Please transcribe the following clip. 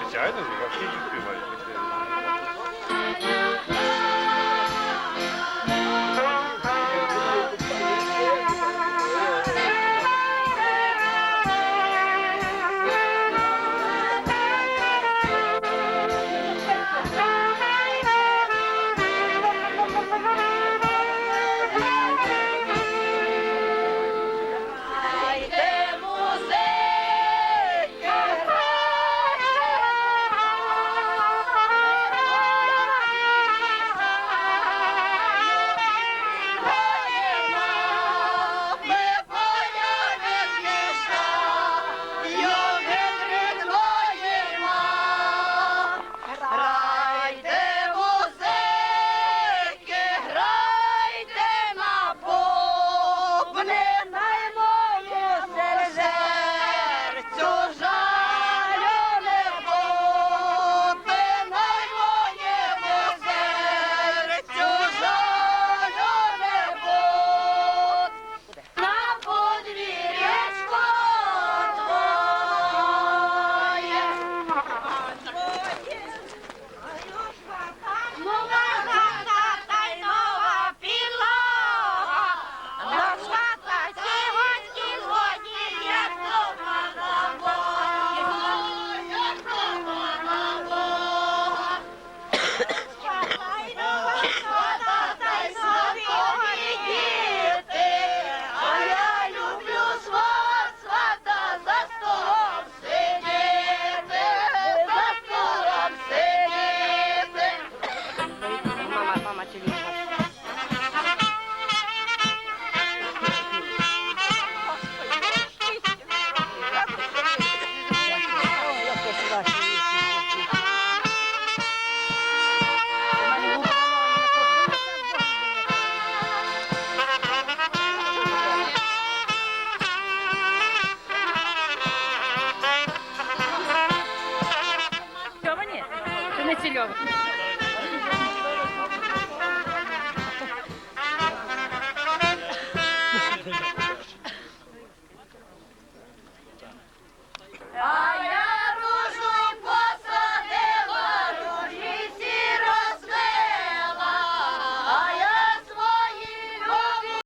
Спеціально вообще не співають. maravilhoso.